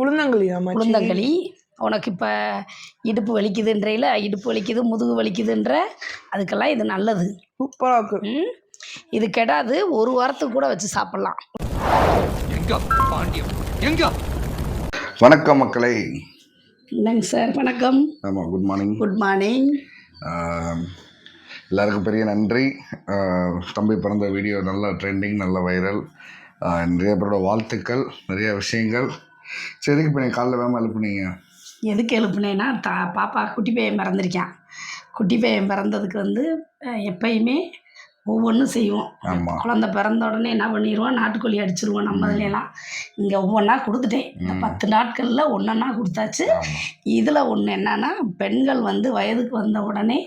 உளுந்தங்களியா அம்மாச்சி உளுந்தங்களி. உனக்கு இப்போ இடுப்பு வலிக்குதுன்றையில இடுப்பு வலிக்குது முதுகு வலிக்குதுன்ற அதுக்கெல்லாம் இது நல்லது. சூப்பரா இருக்கு. இது கெடாது ஒரு வாரத்துக்கு கூட வச்சு சாப்பிட்லாம். எங்க பாண்டியம் எங்க? வணக்கம் மக்களை. இல்லைங்க சார் வணக்கம். ஆமாம் குட் மார்னிங் குட் மார்னிங் எல்லாருக்கும் பெரிய நன்றி. தம்பி பிறந்த வீடியோ நல்லா ட்ரெண்டிங் நல்ல வைரல் நிறைய பேரோட வாழ்த்துக்கள் நிறைய விஷயங்கள். சரி எதுக்கு இப்போ காலைல வேகமாக எழுப்புனீங்க? எதுக்கு எழுப்புனேன்னா தா பாப்பா குட்டி பையன் பிறந்திருக்கான். குட்டி பையன் பிறந்ததுக்கு வந்து அஹ், எப்பயுமே ஒவ்வொன்றும் செய்வோம். ஆமாம் குழந்தை பிறந்த உடனே என்ன பண்ணிடுவோம் நாட்டுக்கோழி அடிச்சிருவோம் நம்ம இதுலலாம். இங்கே ஒவ்வொன்றா கொடுத்துட்டேன். இந்த ம். பத்து நாட்களில் ஒன்றா கொடுத்தாச்சு. ஆமாம் இதில் ஒன்று என்னன்னா பெண்கள் வந்து வயதுக்கு வந்த உடனே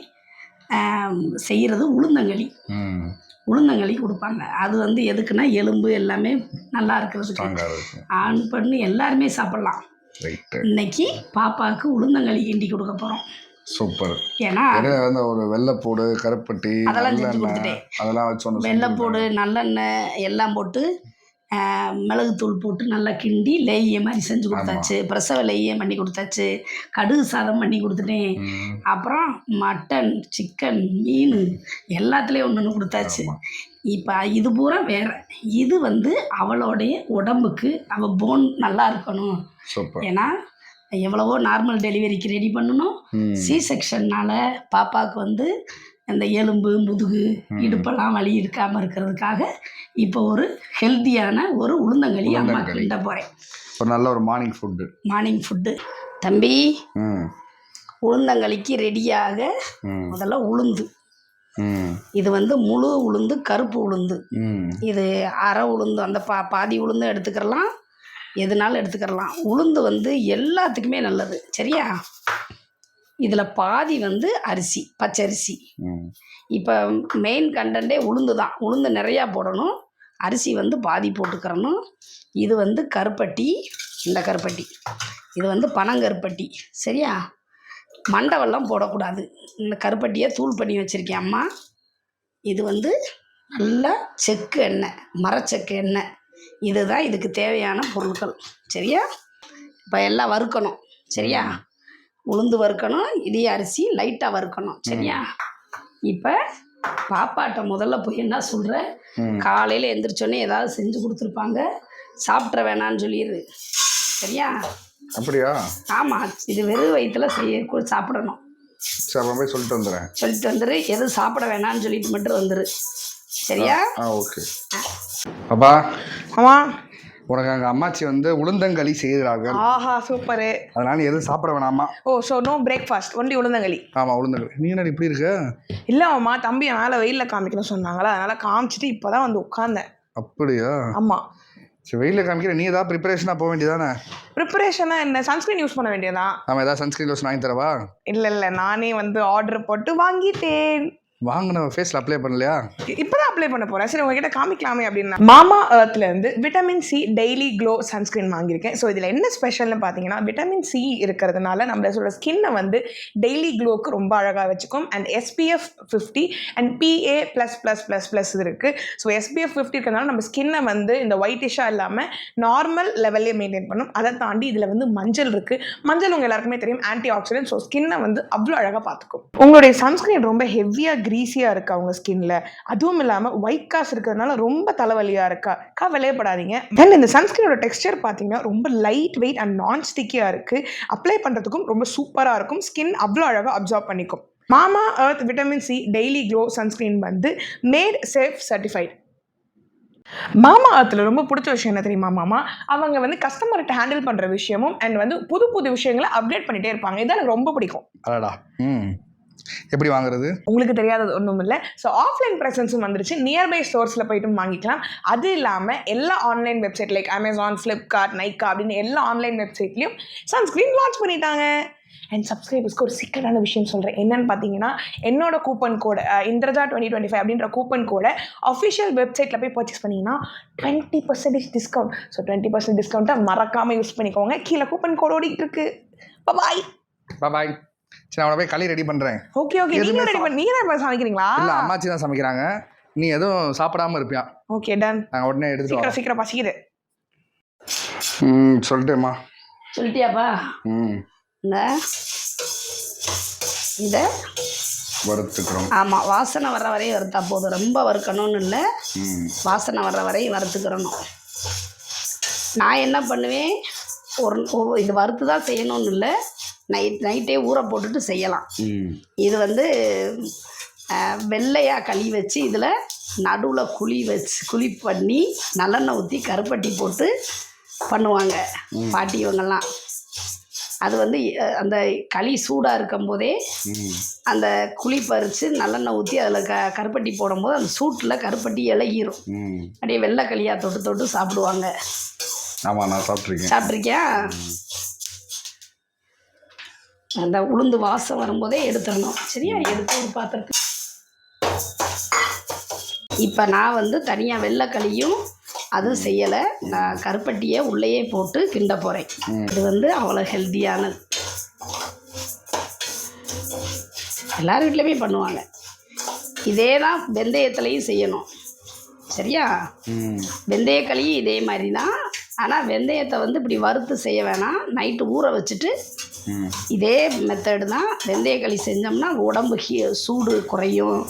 ஆம், செய்கிறது உளுந்தங்களி. ம். உளுந்தங்களி கொடுப்பாங்க. அது வந்து எதுக்குன்னா எலும்பு எல்லாமே நல்லா இருக்கிறதுக்கு ஆண் பெண் எல்லாருமே சாப்பிட்லாம். இன்னைக்கு பாப்பாவுக்கு உளுந்தங்களி கிண்டி கொடுக்க போகிறோம் சூப்பர். ஏன்னா வந்து ஒரு வெள்ளைப்பூடு கருப்பட்டி அதெல்லாம். அதெல்லாம் வச்சு வெள்ளைப்பூடு நல்லெண்ணெய் எல்லாம் போட்டு மிளகுத்தூள் போட்டு நல்லா கிண்டி லேகிய மாதிரி செஞ்சு கொடுத்தாச்சு. பிரசவ லேகியம் பண்ணி கொடுத்தாச்சு. கடுகு சாதம் பண்ணி கொடுத்துட்டேன். அப்புறம் மட்டன் சிக்கன் மீன் எல்லாத்துலேயும் ஒன்று ஒன்று கொடுத்தாச்சு. இப்போ இது பூரா வேற. இது வந்து அவளுடைய உடம்புக்கு அவள் போன் நல்லா இருக்கணும். ஏன்னா எவ்வளவோ நார்மல் டெலிவரிக்கு ரெடி பண்ணணும். சி செக்ஷன்னால பாப்பாவுக்கு வந்து அந்த எலும்பு முதுகு. இடுப்பெல்லாம் வலி இருக்காமல் இருக்கிறதுக்காக இப்போ ஒரு ஹெல்த்தியான ஒரு உளுந்தங்களி அம்மா. கிண்ட போகிறேன் ஒரு நல்ல ஒரு மார்னிங் ஃபுட்டு மார்னிங் ஃபுட்டு தம்பி உளுந்தங்களிக்கு ரெடியாக முதல்ல உளுந்து. இது வந்து முழு உளுந்து கருப்பு உளுந்து. இது அரை உளுந்து அந்த பா பாதி உளுந்து எடுத்துக்கிறலாம். எதுனாலும் எடுத்துக்கிறலாம். உளுந்து வந்து எல்லாத்துக்குமே நல்லது. சரியா? இதில் பாதி வந்து அரிசி பச்சரிசி. இப்போ மெயின் கண்டென்ட்டே உளுந்து தான். உளுந்து நிறையா போடணும். அரிசி வந்து பாதி போட்டுக்கிறணும். இது வந்து கருப்பட்டி இந்த கருப்பட்டி. இது வந்து பனங்கருப்பட்டி. சரியா? மண்டவெல்லாம் போடக்கூடாது. இந்த கருப்பட்டியை தூள் பண்ணி வச்சுருக்கேன் அம்மா. இது வந்து நல்லா செக்கு எண்ணெய் மரச்செக்கு எண்ணெய். இதுதான் இதுக்கு தேவையான பொருட்கள். சரியா? இப்போ எல்லாம் வறுக்கணும். சரியா? உளுந்து வறுக்கணும் இடிய அரிசி லைட்டாக வறுக்கணும் சரியா? இப்போ பாப்பாட்ட முதல்ல போய் என்ன சொல்கிற காலையில் எந்திரிச்சோன்னே ஏதாவது செஞ்சு கொடுத்துருப்பாங்க. சாப்பிட்ற வேணான்னு சொல்லிடு சரியா? அப்படியா? ஆமாம் இது வெறும் வயிற்றுல செய்ய சாப்பிடணும். அப்போ போய் சொல்லிட்டு வந்துடுறேன். சொல்லிட்டு வந்துரு எதுவும் சாப்பிட வேணான்னு சொல்லிட்டு மட்டும் வந்துரு சரியா? ஆ ஓகே. பாப்பா. ஆமா. உனக்கு அங்கே அம்மாச்சி வந்து உளுந்தங்களி செய்கிறார்கள். ஆஹா சூப்பரு அதனால எதுவும் சாப்பிட வேணாமா? Oh so no breakfast only உளுந்தங்களி. ஆமாம் உளுந்தங்களி. நீ என்ன இப்படி இருக்க? இல்ல அம்மா தம்பி மேலே வெயிலில் காமிக்கணும்னு சொன்னாங்களா அதனால காமிச்சிட்டு இப்போதான் வந்து உட்காந்தேன் அப்படியா? ஆமா. சரி வெயிலில் காமிக்கிற நீ ஏதாவது ப்ரிப்பரேஷனாக போக வேண்டியதானே? ப்ரிப்பரேஷனாக என்ன சன்ஸ்கிரீன் யூஸ் பண்ண வேண்டியதான் ஆமாம் ஏதாவது சன்ஸ்கிரீன் லோஷன் வாங்கி தரவா? இல்லை இல்லை நானே வந்து ஆர்டர் போட்டு வாங்கிட்டேன். வாங்கின ஃபேஸில் அப்ளை பண்ணலையா? இப்போ தான் அப்ளை பண்ண போகிறேன் சரி உங்ககிட்ட காமிக்கலாமே அப்படின்னா மாமா எர்த்ல இருந்து vitamin C daily glow sunscreen வாங்கியிருக்கேன். ஸோ இதில் என்ன ஸ்பெஷல்னு பார்த்தீங்கன்னா விட்டமின் சி இருக்கிறதுனால நம்மளோட ஸ்கின்னை வந்து டெய்லி க்ளோக்கு ரொம்ப அழகாக வச்சுக்கும். And SPF fifty and PA plus plus plus plus இருக்குது ஸோ எஸ்பிஎஃப் ஃபிஃப்டி இருக்கிறதுனால நம்ம ஸ்கின்னை வந்து இந்த ஒயிட்டிஷாக இல்லாமல் நார்மல் லெவல்லே மெயின்டைன் பண்ணும். அதை தாண்டி இதில் வந்து மஞ்சள் இருக்குது மஞ்சள் உங்கள் எல்லாருக்குமே தெரியும் ஆன்டி ஆக்சிடென்ட் ஸோ ஸ்கின்னை வந்து அவ்வளோ அழகாக பார்த்துக்கும் உங்களுடைய சன்ஸ்கிரீன் ரொம்ப ஹெவியாக க்ரீஸியாக இருக்கா அவங்க ஸ்கின்ல அதுவும் இல்லாமல் ஒயிட் காஸ் இருக்கிறதுனால ரொம்ப தலைவலியாக இருக்கா? கவலையப்படாதீங்க தென் இந்த சன்ஸ்கிரீனோட டெக்ஸ்டர் பார்த்தீங்கன்னா ரொம்ப லைட் வெயிட் அண்ட் நான் ஸ்டிக்கியாக இருக்குது அப்ளை பண்ணுறதுக்கும் ரொம்ப சூப்பராக இருக்கும். ஸ்கின் அவ்வளோ அழகாக அப்சார்ப் பண்ணிக்கும். Mamaearth vitamin C daily glow sunscreen வந்து மேட் சேஃப் சர்டிஃபைட் மாமா அர்த்தில் ரொம்ப பிடிச்ச விஷயம் என்ன தெரியுமா மாமா? அவங்க வந்து கஸ்டமர்கிட்ட ஹேண்டில் பண்ணுற விஷயமும் அண்ட் வந்து புது புது விஷயங்களை அப்டேட் பண்ணிகிட்டே இருப்பாங்க. இதான் எனக்கு ரொம்ப பிடிக்கும். அடடா. ம். எப்படி வாங்குறது? உங்களுக்கு தெரியாதது ஒன்றும் இல்லை. ஸோ ஆஃப்லைன் ப்ரெசன்ஸும் வந்துருச்சு. நியர்பை ஸ்டோர்ஸில் போயிட்டு வாங்கிக்கலாம். அது இல்லாமல் எல்லா online website like Amazon Flipkart Nykaa அப்படின்னு எல்லா ஆன்லைன் வெப்சைட்லையும் சன்ஸ்க்ரீன் லான்ச் பண்ணிட்டாங்க. அண்ட் சப்ஸ்கிரைபர்ஸ்க்கு ஒரு சீக்கிரட்டான விஷயம் சொல்கிறேன் என்னன்னு பார்த்தீங்கன்னா என்னோட coupon code Indraja twenty twenty five அப்படின்ற கூப்பன் கோடை அஃபிஷியல் வெப்சைட்டில் போய் பர்ச்சேஸ் பண்ணிங்கன்னா twenty percentage discount so twenty percent டிஸ்கவுண்ட்டை மறக்காமல் யூஸ் பண்ணிக்கோங்க. கீழே கூப்பன் கோட் ஓடிட்டு இருக்கு. பாய் பாய் சரி அவனை போய் களி ரெடி பண்ணுறேன் ஓகே ஓகே நீங்களும் ரெடி பண்ணி நீங்கள் தான் சமைக்கிறீங்களா? இல்லை அம்மாச்சி தான் சமைக்கிறாங்க. நீ எதுவும் சாப்பிடாம இருப்பியா? ஓகே டன் நாங்கள் உடனே எடுத்துட்டு சீக்கிரம் சீக்கிரம் பசிக்குது. ம் சொல்லிட்டேம்மா. சொல்லிட்டியாப்பா? ம். இந்த இதை வறுத்துக்கிறோம். ஆமாம் வாசனை வர்ற வரையும் வறுத்தா போதும். ரொம்ப வறுக்கணும்னு இல்லை. வாசனை வர்ற வரையும் வறுத்துக்கிறணும். நான் என்ன பண்ணுவேன்? ஒரு இது வறுத்து தான் செய்யணும்னு இல்லை. நைட் நைட்டே ஊற போட்டுட்டு செய்யலாம். இது வந்து வெள்ளையாக களி வச்சு இதில் நடுவில் குழி வச்சு குழி பண்ணி நல்லெண்ணெய் ஊற்றி கருப்பட்டி போட்டு பண்ணுவாங்க பாட்டி இவங்கெல்லாம். அது வந்து அந்த களி சூடாக இருக்கும்போதே அந்த குழி பறித்து நல்லெண்ணெய் ஊற்றி அதில் க கருப்பட்டி போடும்போது அந்த சூட்டில் கருப்பட்டி இலகிரும். அப்படியே வெள்ளை களியாக தொட்டு தொட்டு சாப்பிடுவாங்க. ஆமாம் நான் சாப்பிட்ருக்கேன் சாப்பிட்ருக்கியா அந்த உளுந்து வாசம் வரும்போதே எடுத்துடணும். சரியா? எடுத்து ஒரு பாத்திரத்துக்கு இப்போ நான் வந்து தனியாக வெள்ளைக்களியும் அதுவும் செய்யலை. நான் கருப்பட்டியை உள்ளேயே போட்டு கிண்ட போகிறேன் இது வந்து அவ்வளோ ஹெல்த்தியானது. எல்லார் வீட்லேயுமே பண்ணுவாங்க. இதே தான் வெந்தயத்துலேயும் செய்யணும். சரியா? வெந்தயக்களியும் இதே மாதிரி தான் ஆனால் வெந்தயத்தை வந்து இப்படி வறுத்து செய்ய வேணாம். நைட்டு ஊற வச்சுட்டு இதே மெத்தடு தான் வெந்தயக்களி செஞ்சோம்னா உடம்பு சூடு குறையும்.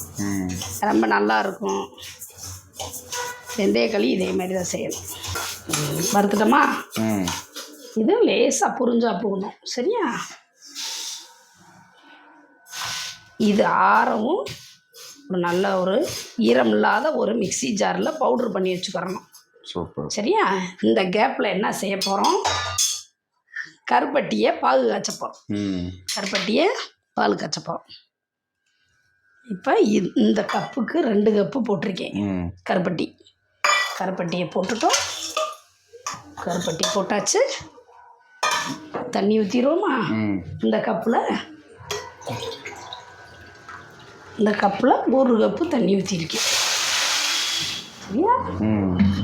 ரொம்ப நல்லா இருக்கும். வெந்தயக்களி இதே மாதிரி தான் செய்யணும். வறுத்துட்டோமா இது லேசாக புரிஞ்சா போகணும் சரியா? இது ஆறவும் ஒரு நல்ல ஒரு ஈரம் இல்லாத ஒரு மிக்ஸி ஜாரில் பவுட்ரு பண்ணி வச்சுக்கிறணும். சூப்பர். சரியா? இந்த கேப்பில் என்ன செய்ய போகிறோம் கருப்பட்டியை பாகு காய்ச்ச போகிறோம் கருப்பட்டியை பால் காய்ச்ச போகிறோம் இப்போ இந்த கப்புக்கு ரெண்டு கப்பு போட்டிருக்கேன். கருப்பட்டி. கருப்பட்டியை போட்டுட்டோம். கருப்பட்டி போட்டாச்சு. தண்ணி ஊற்றிடுவோமா இந்த கப்பில். இந்த கப்பில் ஒரு கப்பு தண்ணி ஊற்றிருக்கேன் சரியா?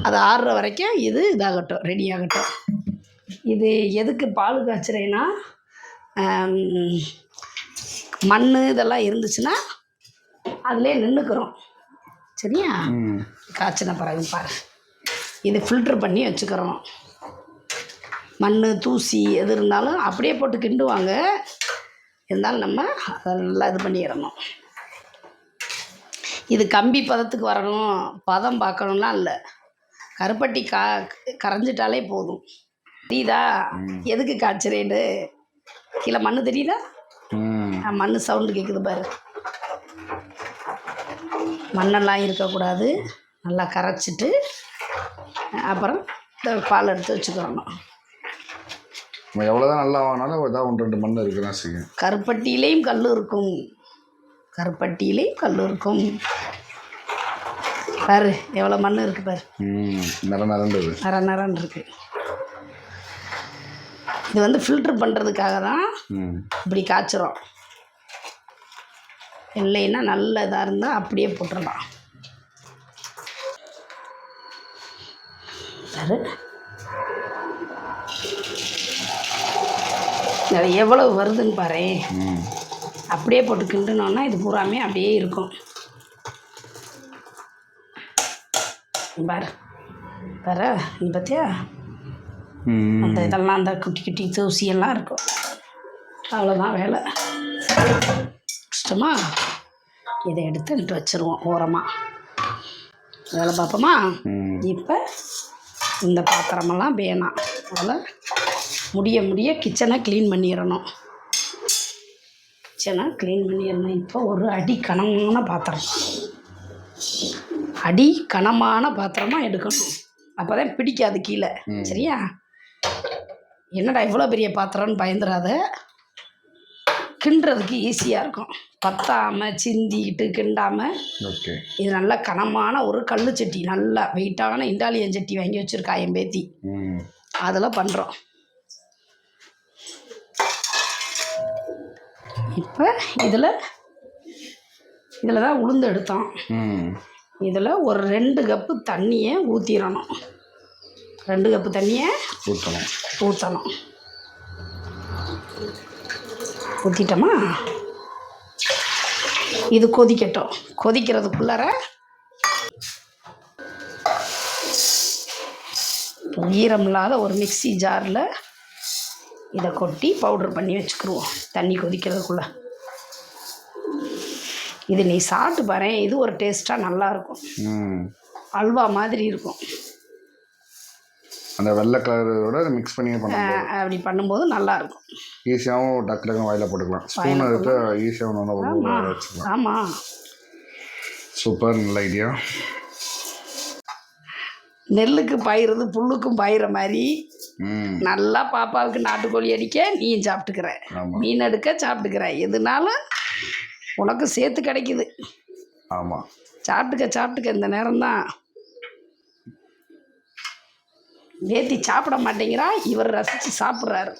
அது ஆறுற வரைக்கும் இது இதாகட்டும் ரெடி ஆகட்டும். இது எதுக்கு பால் காய்ச்சுறேன்னா மண் இதெல்லாம் இருந்துச்சுன்னா அதிலே நின்றுக்கிறோம் சரியா? காய்ச்சின பிறகு பாரு. இது ஃபில்ட்ரு பண்ணி வச்சுக்கிறோம். மண் தூசி எது இருந்தாலும் அப்படியே போட்டு கிண்டுவாங்க. இருந்தாலும் நம்ம அதை நல்லா இது பண்ணிடணும். இது கம்பி பதத்துக்கு வரணும். பதம் பார்க்கணும்லாம் இல்லை. கருப்பட்டி கா கரைஞ்சிட்டாலே போதும். தெரியுதா? எதுக்கு காய்ச்சறேன்னு? கீழே மண் தெரியுதா? மண் சவுண்டு கேட்குது பாரு. மண்ணெல்லாம் இருக்கக்கூடாது. நல்லா கரைச்சிட்டு அப்புறம் இந்த பால் எடுத்து வச்சுக்கிறணும் நம்ம எவ்வளோதான் நல்லா வாங்கினாலும் ஏதாவது ஒன்று ரெண்டு மண் இருக்க தான் செய்யும். கருப்பட்டியிலையும் கல் இருக்கும். கருப்பட்டியிலையும் கல் இருக்கும். பாரு எவ்வளோ மண் இருக்குது பாரு. ம் நிற நிறந்தது. நர நரன்னு இருக்கு இது வந்து ஃபில்ட்ரு பண்ணுறதுக்காக தான் இப்படி காய்ச்சுறோம். இல்லைன்னா நல்ல இதாக இருந்தால் அப்படியே போட்டுடலாம் பாரு. அது எவ்வளவு வருதுன்னு பாரு. அப்படியே போட்டு கிண்டுனோன்னா இது பூராமே அப்படியே இருக்கும். பாரு. பாரு பார்த்தியா அந்த இதெல்லாம் அந்த குட்டி குட்டி தூசியெல்லாம் இருக்கும். அவ்வளோதான் வேலை. இஷ்டமா இதை எடுத்து இங்கிட்டு வச்சுருவோம் ஓரமாக வேலை பார்ப்போமா? இப்போ இந்த பாத்திரமெல்லாம் வேணாம். அதில் முடிய முடிய கிச்சனை க்ளீன் பண்ணிடணும். கிச்சனை க்ளீன் பண்ணிடணும். இப்போ ஒரு அடி கனமான பாத்திரம். அடி கனமான பாத்திரமாக எடுக்கணும். அப்போ தான் பிடிக்காது கீழே. சரியா? என்னடா இவ்வளோ பெரிய பாத்திரம்னு பயந்துடாத கிண்டுறதுக்கு ஈஸியாக இருக்கும். பத்தாமல் சிந்திக்கிட்டு கிண்டாமல் ஓகே. இது நல்ல கனமான ஒரு கல் சட்டி நல்லா வெயிட்டான இண்டாலியன் சட்டி வாங்கி வச்சுருக்கா என் பேத்தி. அதில் பண்ணுறோம் இப்போ இதில் இதில் தான் உளுந்து எடுத்தோம். இதில் ஒரு ரெண்டு கப்பு தண்ணியை ஊற்றிடணும் ரெண்டு கப்பு தண்ணியை ஊற்றணும். ஊற்றணும். ஊற்றிட்டோமா இது கொதிக்கட்டும். கொதிக்கிறதுக்குள்ளார ஈரம் இல்லாத ஒரு மிக்ஸி ஜாரில் இதை கொட்டி பவுடர் பண்ணி வச்சுக்கிருவோம். தண்ணி கொதிக்கிறதுக்குள்ள. இது நீ சாப்பிட்டு பாரு இது ஒரு டேஸ்ட்டாக நல்லாயிருக்கும் அல்வா மாதிரி இருக்கும். அந்த வெள்ளை கலரோட மிக்ஸ் பண்ணி பண்ண அஹ் அப்படி பண்ணும்போது நல்லாயிருக்கும் ஈஸியாகவும் டக்கு டக்குன்னு வாயில் போட்டுக்கலாம். ஸ்பூன் எடுத்து ஈஸியாக நல்லா ஒரு வச்சுக்கலாம். ஆமாம் சூப்பர் நல்ல ஐடியா நெல்லுக்கு பாயிறது புல்லுக்கும் பாயிற மாதிரி நல்லா பாப்பாவுக்கு நாட்டுக்கோழி அடிக்க நீயும் சாப்பிட்டுக்கிற. மீன் எடுக்க சாப்பிட்டுக்கிற. எதுனாலும் உனக்கு சேர்த்து கிடைக்குது. ஆமாம் சாப்பிட்டுக்க சாப்பிட்டுக்க இந்த நேரம்தான். நேத்தி சாப்பிட மாட்டேங்கிறா இவர் ரசித்து சாப்பிட்றாரு.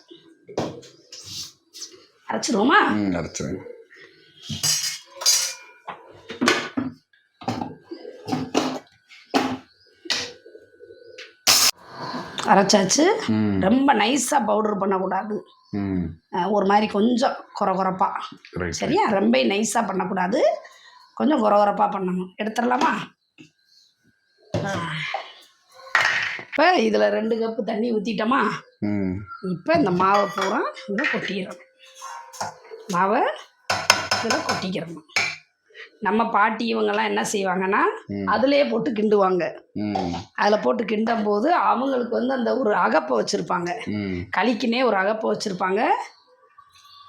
அரைச்சிருவோமா? ம் அரைச்சிருங்க. அரைச்சாச்சு. ரொம்ப நைஸாக பவுடர் பண்ணக்கூடாது. ஒரு மாதிரி கொஞ்சம் குறை குறைப்பா ரைட் சரியா ரொம்ப நைஸாக பண்ணக்கூடாது. கொஞ்சம் குறை குறைப்பாக பண்ணணும். எடுத்துடலாமா? இப்போ இதில் ரெண்டு கப்பு தண்ணி ஊற்றிட்டோமா இப்போ இந்த மாவை பூரா இதில் கொட்டிடணும். மாவை இதில் கொட்டிக்கிறணும். நம்ம பாட்டி இவங்கெல்லாம் என்ன செய்வாங்கன்னா. அதுலேயே போட்டு கிண்டுவாங்க. அதில் போட்டு கிண்டும் போது அவங்களுக்கு வந்து அந்த ஒரு அகப்பை வச்சுருப்பாங்க. ம். களிக்குனே ஒரு அகப்பை வச்சுருப்பாங்க.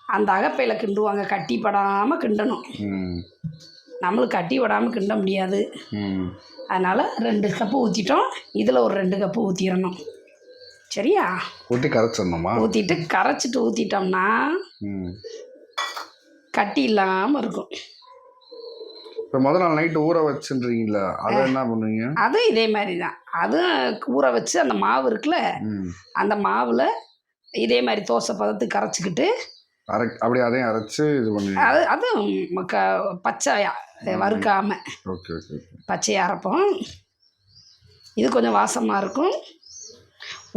அந்த அகப்பையில் கிண்டுவாங்க. கட்டி படாமல் கிண்டணும். நம்மளுக்கு கட்டி விடாமல் கிண்ட முடியாது. அதனால் ரெண்டு கப்பு ஊற்றிட்டோம் இதில் ஒரு ரெண்டு கப்பு ஊற்றிடணும் சரியா? ஊற்றி கரைச்சிடணுமா? ஊற்றிட்டு கரைச்சிட்டு ஊற்றிட்டோம்னா கட்டி இல்லாமல் இருக்கும். இப்போ முதல் நாள் நைட்டு ஊற வச்சுன்றீங்களா அதை என்ன பண்ணுவீங்க? அதுவும் இதே மாதிரி தான் அதுவும் ஊற வச்சு அந்த மாவு இருக்குல்ல அந்த மாவில் இதே மாதிரி தோசை பதத்துக்கு கரைச்சிக்கிட்டு அரை அப்படியே அதையும் அரைச்சு இது பண்ணுவீங்க. அது அதுவும் க பச்சையா வறுக்காமல் ஓகே ஓகே ஓகே. பச்சையாக அரைப்போம். இது கொஞ்சம் வாசமாக இருக்கும்.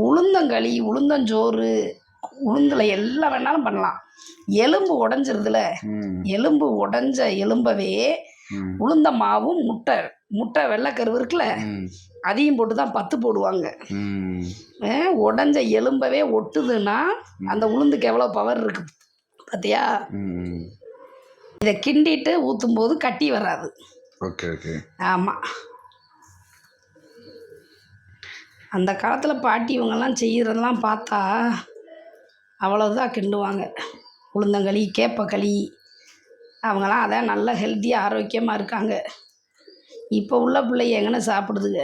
உளுந்தங்களி உளுந்தஞ்சோறு உளுந்தில் எல்லாம் வேணாலும் பண்ணலாம். எலும்பு உடஞ்சிருதுல எலும்பு உடஞ்ச எலும்பவே உளுந்த மாவும் முட்டை முட்டை வெள்ளைக்கருவு இருக்குல்ல அதையும் போட்டு தான் பத்து போடுவாங்க. உடஞ்ச எலும்பவே ஒட்டுதுன்னா அந்த உளுந்துக்கு எவ்வளோ பவர் இருக்கு? பார்த்தியா இதை கிண்டிட்டு ஊற்றும் போது கட்டி வராது. Okay okay. ஆமாம் அந்த காலத்தில் பாட்டி இவங்கெல்லாம் செய்கிறதெல்லாம் பார்த்தா அவ்வளோதான் கிண்டுவாங்க. உளுந்தங்களி கேப்பக்களி அவங்களாம் அதான் நல்ல ஹெல்த்தியாக ஆரோக்கியமாக இருக்காங்க. இப்போ உள்ள பிள்ளைங்க எங்கன சாப்பிடுதுங்க.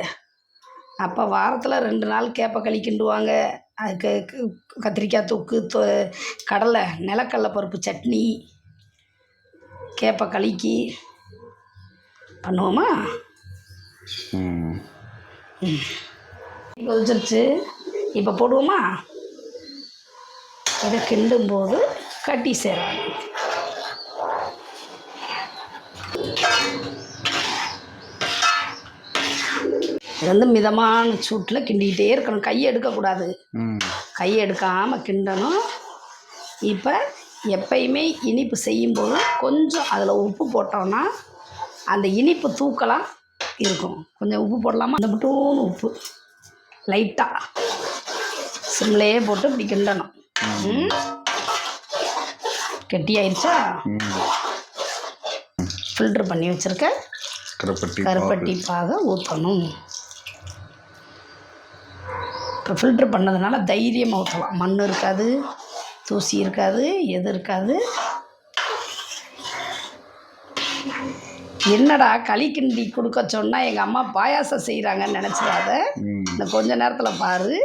அப்போ வாரத்தில் ரெண்டு நாள் கேப்பக்களி கிண்டுவாங்க. அதுக்கு கத்திரிக்காய் தொக்கு தொ கடலை நிலக்கடலை பருப்பு சட்னி கேப்பக்களிக்கு பண்ணுவோமா? ம். கொதிச்சிருச்சு இப்போ போடுவோமா? இதை கிண்டும் போது கட்டி சேராது இது வந்து மிதமான சூட்டில் கிண்டிக்கிட்டே இருக்கணும். கையை எடுக்கக்கூடாது. கையை எடுக்காமல் கிண்டணும். இப்போ எப்பயுமே இனிப்பு செய்யும்போது கொஞ்சம் அதில் உப்பு போட்டோம்னா அந்த இனிப்பு தூக்கலாக இருக்கும். கொஞ்சம் உப்பு போடலாமா? அந்த மட்டும் உப்பு. லைட்டாக சிம்லேயே போட்டு இப்படி கிண்டணும். ம். கெட்டி ஆயிடுச்சா ம். ஃபில்ட்ரு பண்ணி வச்சுருக்க கருப்பட்டி கருப்பட்டி பாக. ஊற்றணும் இப்போ ஃபில்ட்ரு பண்ணதுனால தைரியமாக ஊற்றலாம் மண் இருக்காது தூசி இருக்காது எது இருக்காது. என்னடா களி கிண்டி கொடுக்க சொன்னால் எங்கள் அம்மா பாயாசம் செய்கிறாங்கன்னு நினச்சிடாத. இந்த கொஞ்ச நேரத்தில் பாரு.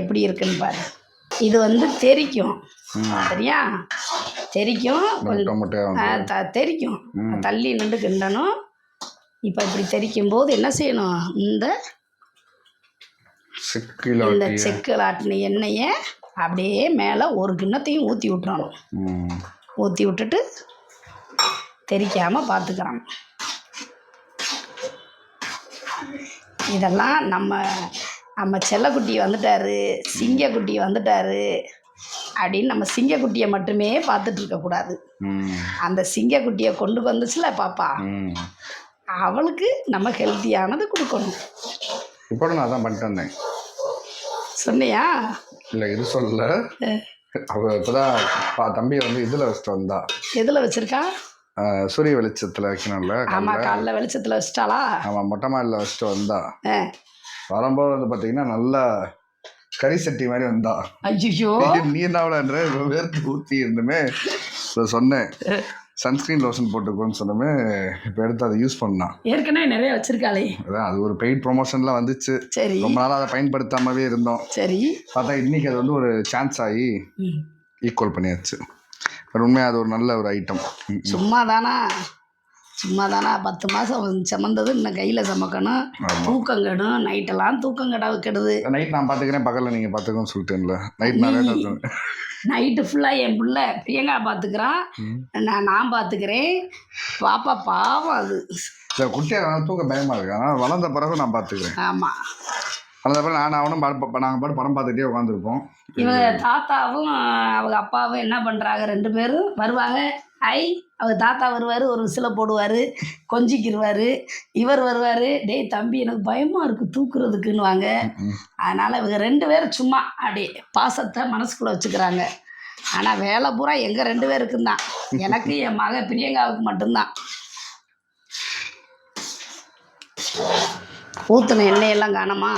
எப்படி இருக்குன்னு பாரு. இது வந்து தெரிக்கும். சரியா? தெரிக்கும். தெரிக்கும். தள்ளி நின்று கிண்டணும். இப்போ இப்படி தெரிக்கும் போது என்ன செய்யணும்? இந்த இந்த செக்கில் ஆட்டின எண்ணெயை அப்படியே மேலே ஒரு கிண்ணத்தையும் ஊற்றி விட்டுறணும். ஊற்றி விட்டுட்டு தெரிக்காமல் பார்த்துக்கிறாங்க இதெல்லாம் நம்ம நம்ம செல்லக்குட்டி வந்துட்டாரு சிங்கக்குட்டி வந்துட்டாரு அப்படின்னு நம்ம சிங்கக்குட்டியை மட்டுமே பார்த்துட்டு இருக்கக்கூடாது அந்த சிங்கக்குட்டியை கொண்டு வந்துச்சுல பாப்பா. அவளுக்கு நம்ம ஹெல்த்தியானது கொடுக்கணும். இப்போ நான் அதான் பண்ணிட்டு வந்தேன். சொன்னியா? இல்லை இது சொல்லல. அவ இப்போதான் பா தம்பியை வந்து இதில் வச்சுட்டு வந்தா. எதில் வச்சிருக்கா? சூரிய வெளிச்சத்தில் வைக்கணும்ல ஆமாம் காலைல. வெளிச்சத்தில் வச்சிட்டாளா? ஆமாம் மொட்டை மாடியில் வச்சுட்டு வந்தா. வரும்போது வந்து பார்த்தீங்கன்னா நல்லா கறி சட்டி மாதிரி வந்தா. ஐயோ நீ என்ன வேர்த்து ஊற்றி இருந்துமே. சொன்னேன். சன்ஸ்க்ரீன் லோஷன் போட்டுக்கோன்னு சொன்னமே இப்போ எடுத்து அதை யூஸ் பண்ணான் ஏற்கனவே நிறைய வச்சிருக்காளே. அதான் அது ஒரு பெய்ட் ப்ரொமோஷன்லாம் வந்துச்சு. சரி. ரொம்ப நாளாக அதை பயன்படுத்தாமவே இருந்தோம். சரி. பார்த்தா இன்னைக்கு அது வந்து ஒரு சான்ஸ் ஆகி. ஈக்குவல் பண்ணியாச்சு. உண்மையாக அது ஒரு நல்ல ஒரு ஐட்டம் சும்மா தானா சும்மா தானா பத்து மாதம் சுமந்தது இன்னும் கையில் சுமக்கணும். தூக்கம் கெடும் நைட்டெல்லாம் தூக்கம் கெட கெடுது நைட் நான் பார்த்துக்கிறேன் பகலில் நீங்கள் பார்த்துக்கோன்னு சொல்லிட்டேன்ல. நைட் நான் நைட்டு ஃபுல்லாக என் பிள்ளை பிரியங்கா பார்த்துக்கிறான் நான் நான் பார்த்துக்கிறேன் பாப்பா பாவம் அது. சரி குட்டியாக தூக்க பயமாக இருக்கு. ஆனால் வளர்ந்த பிறகு நான் பார்த்துக்கிறேன் ஆமாம் வளர்ந்த பிறகு நான் அவனும் படம் நாங்கள் பாட்டு படம் பார்த்துட்டே உட்காந்துருப்போம் இவங்க தாத்தாவும் அவங்க அப்பாவும் என்ன பண்ணுறாங்க ரெண்டு பேரும் வருவாங்க. ஐ அவர் தாத்தா வருவார் ஒரு விசில போடுவார் கொஞ்சிக்கிருவார். இவர் வருவார் டேய் தம்பி எனக்கு பயமாக இருக்குது தூக்குறதுக்குன்னு வாங்க அதனால் இவங்க ரெண்டு பேரும் சும்மா அப்படியே பாசத்தை மனசுக்குள்ளே வச்சுக்கிறாங்க. ஆனால் வேலை பூரா எங்கள் ரெண்டு பேருக்கும் தான். எனக்கு என் மக பிரியங்காவுக்கு மட்டும்தான். ஊற்றின எண்ணெயெல்லாம் காணமா?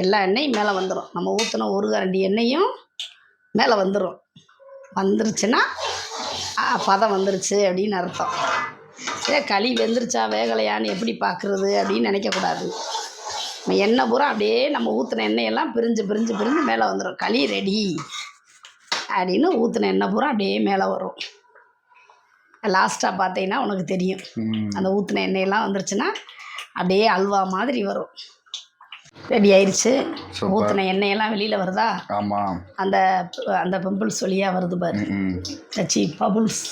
எல்லா எண்ணெயும் மேலே வந்துடும் நம்ம ஊற்றின ஒரு கரண்டி எண்ணெயும் மேலே வந்துடும் வந்துருச்சுன்னா பதம் வந்துருச்சு அப்படின்னு அர்த்தம். ஏ களி வெந்துருச்சா வேகலையான்னு எப்படி பார்க்குறது அப்படின்னு நினைக்கக்கூடாது. நம்ம எண்ணெய் பூரா அப்படியே நம்ம ஊற்றின எண்ணெயெல்லாம் பிரிஞ்சு பிரிஞ்சு பிரிஞ்சு மேலே வந்துடும் களி ரெடி அப்படின்னு ஊற்றின எண்ணெய் பூரா அப்படியே மேலே வரும். லாஸ்ட்டாக பார்த்தீங்கன்னா உனக்கு தெரியும். அந்த ஊற்றின எண்ணெயெல்லாம் வந்துருச்சுன்னா அப்படியே அல்வா மாதிரி வரும். ரெடி ஆயிடுச்சு. ஊற்றின எண்ணெயெல்லாம் வெளியில் வருதா? ஆமாம் அந்த அந்த பிம்பிள்ஸ் வழியாக வருது பாரு. சச்சி பபுள்ஸ்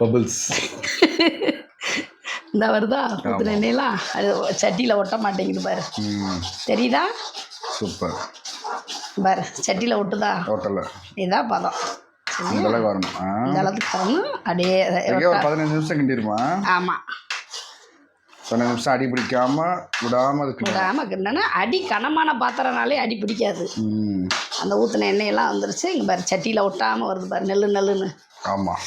பபிள்ஸ் இந்த வருதா? ஊற்றின எண்ணெயெல்லாம்? அது சட்டியில் ஒட்ட மாட்டேங்குது பாரு. தெரியுதா? சூப்பர். பாரு சட்டியில் ஒட்டுதா? ஹோட்டலில் இதுதான் பதம். இந்த அளவுக்கு வரணும். இந்த அளவுக்கு தரணும் அப்படியே பதினஞ்சு நிமிஷம் கிண்டிருமா ஆமாம் பதினஞ்சு நிமிஷம் அடி பிடிக்காம விடாம அதுக்கு விடாமல் கிண்டனா அடி கனமான பாத்திரனாலே அடி பிடிக்காது. அந்த ஊற்றின எண்ணெயெல்லாம் வந்துருச்சு. இங்கே பாரு சட்டியில் ஒட்டாமல் வருது பாரு நெல்லு நெல்லுன்னு. ஆமாம்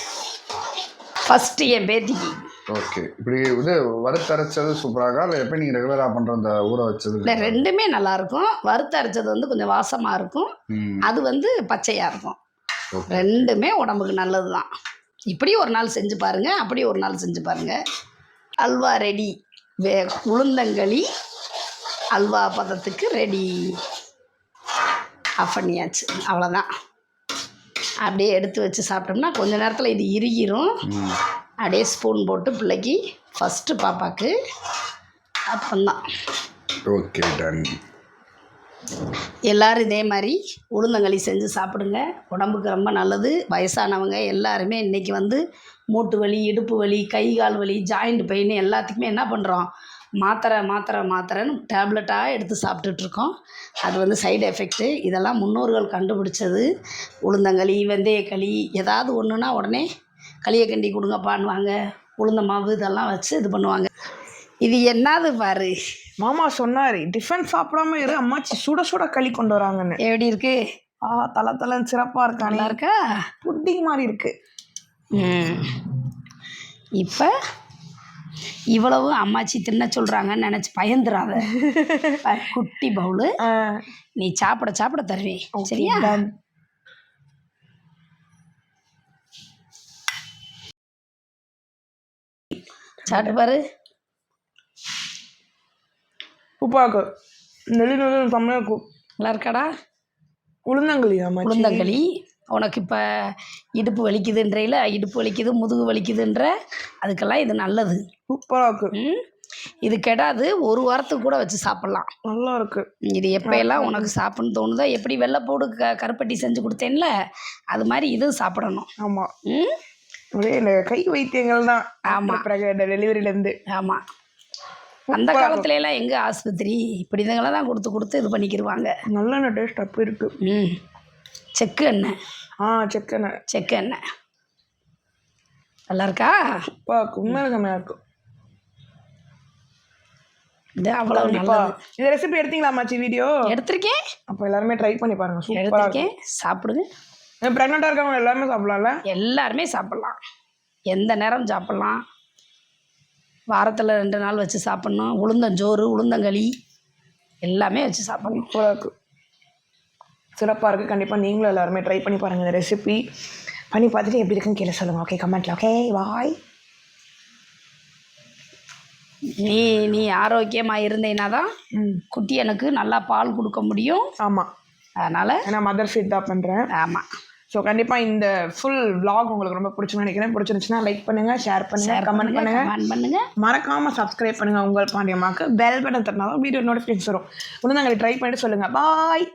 ஃபஸ்ட்டு என் பேத்திக்கு ஓகே. இப்படி இது வறுத்தரைச்சது சூப்பராக இல்லை எப்போ நீங்கள் ரெகுலராக பண்ணுற அந்த ஊற வச்சது? இல்லை ரெண்டுமே நல்லாயிருக்கும் வறுத்து அரைச்சது வந்து கொஞ்சம் வாசமாக இருக்கும். அது வந்து பச்சையாக இருக்கும். ரெண்டுமே உடம்புக்கு நல்லது தான் இப்படி ஒரு நாள் செஞ்சு பாருங்கள் அப்படி ஒரு நாள் செஞ்சு பாருங்கள் அல்வா ரெடி. வே உளுந்தங்களி அல்வா பதத்துக்கு ரெடி ஆஃப் பண்ணியாச்சு. அவ்வளோதான் அப்படியே எடுத்து வச்சு சாப்பிட்டோம்னா கொஞ்ச நேரத்தில் இது இறுகிரும். அப்படியே ஸ்பூன் போட்டு பிள்ளைக்கு ஃபஸ்ட்டு பாப்பாக்கு அப்பந்தான் ஓகே டன் எல்லாரும் இதே மாதிரி உளுந்தங்களி செஞ்சு சாப்பிடுங்க. உடம்புக்கு ரொம்ப நல்லது. வயசானவங்க எல்லாருமே இன்றைக்கி வந்து மூட்டு வலி இடுப்பு வலி கை கால் வலி ஜாயிண்ட் பெயின் எல்லாத்துக்குமே என்ன பண்ணுறோம் மாத்திரை மாத்திரை மாத்திரைன்னு டேப்லெட்டாக எடுத்து சாப்பிட்டுட்ருக்கோம். அது வந்து சைடு எஃபெக்ட்டு இதெல்லாம் முன்னோர்கள் கண்டுபிடிச்சது. உளுந்தங்களி வெந்தயக்களி ஏதாவது ஒன்றுனா உடனே களியை கண்டி கொடுங்கப்பான்வாங்க உளுந்த மாவு இதெல்லாம் வச்சு இது பண்ணுவாங்க. இது என்னது பாரு? மாமா சொன்னாரு டிஃபன் சாப்பிடாம இரு அம்மாச்சி சுட சுட களி கொண்டு வராங்கன்னு. எப்படி இருக்கு? ஆ தல தலன்னு சிறப்பா இருக்கானே நல்லா இருக்கா புட்டிங் மாதிரி இருக்கு. இப்போ இவ்வளவு அம்மாச்சி தின்ன சொல்கிறாங்கன்னு நினச்சி பயந்துடாத குட்டி பவுலு. நீ சாப்பிட சாப்பிட தருவேன். சரியா. சாப்பிட்டு பாரு. உப்பாக்கு. நெல்லு நெல்லு செம்மையா இருக்கும். நல்லா இருக்காடா உளுந்தங்களி அம்மாச்சி உளுந்தங்களி. உனக்கு இப்போ இடுப்பு வலிக்குதுன்றையில இடுப்பு வலிக்குது முதுகு வலிக்குதுன்ற அதுக்கெல்லாம் இது நல்லது. சூப்பரா இருக்கு. இது கெடாது ஒரு வாரத்துக்கு கூட வச்சு சாப்பிட்லாம். நல்லா இருக்கு இது எப்போயெல்லாம் உனக்கு சாப்பிட்ணுன்னு தோணுதோ எப்படி வெள்ளைப்பூடு க கருப்பட்டி செஞ்சு கொடுத்தேன்ல அது மாதிரி இதுவும் சாப்பிடணும். ஆமா. ம்? கை வைத்தியங்கள் தான். ஆமா. பிறகு இந்த டெலிவரியில இருந்து. ஆமாம் அந்த காலத்துல எல்லாம் எங்கே ஆஸ்பத்திரி? இப்படி இதுங்களை தான் கொடுத்து கொடுத்து இது பண்ணிக்கிருவாங்க. நல்ல டேஸ்ட் அப்படி இருக்கு. ம். செக்கு எண்ணெய். ஆ செக்கனை செக்கு எண்ணெய். நல்லா இருக்கா? உப்பாக்கு உண்மையில செம்மையா இருக்கு. இது அவ்வளோ கண்டிப்பா. நல்லது. இந்த ரெசிபி எடுத்தீங்களாமாச்சி வீடியோ எடுத்திருக்கேன். அப்போ எல்லாருமே ட்ரை பண்ணி பாருங்க. சூப்பராக எடுத்திருக்கேன். சாப்பிடுங்க. இருக்கும் ப்ரெக்னெண்ட்டாக இருக்கவங்க எல்லாருமே சாப்பிடலாம்ல? எல்லாருமே சாப்பிட்லாம். எந்த நேரம் சாப்பிட்லாம்? வாரத்தில் ரெண்டு நாள் வச்சு சாப்பிட்ணும். உளுந்தஞ்சோறு உளுந்தங்களி எல்லாமே வச்சு சாப்பிட்ணும். சூப்பராக இருக்குது சிறப்பாக இருக்குது கண்டிப்பாக நீங்களும் எல்லாருமே ட்ரை பண்ணி பாருங்கள் இந்த ரெசிபி பண்ணி பார்த்துட்டு எப்படி இருக்குன்னு கீழே சொல்லுங்கள் ஓகே கமெண்ட்டில் ஓகே பாய் நீ நீ ஆரோக்கியமாக இருந்தேன்னா தான் குட்டி எனக்கு நல்லா பால் கொடுக்க முடியும். ஆமாம் அதனால் ஏன்னா மதர் ஃபீட் தான் பண்ணுறேன் ஆமாம் ஸோ கண்டிப்பாக இந்த ஃபுல் vlog உங்களுக்கு ரொம்ப பிடிச்சுன்னு நினைக்கிறேன். பிடிச்சிருந்துச்சுன்னா லைக் பண்ணுங்கள் ஷேர் பண்ணுங்கள் கமெண்ட் பண்ணுங்க பண்ணுங்கள் மறக்காமல் சப்ஸ்கிரைப் பண்ணுங்கள் உங்கள் பாண்டியம்மாக்கு. பெல் பட்டன் தட்டினா தான் வீடியோ நோட்டிஃபிகேஷன் வரும் உளுந்தங்களை ட்ரை பண்ணிட்டு சொல்லுங்கள் பாய்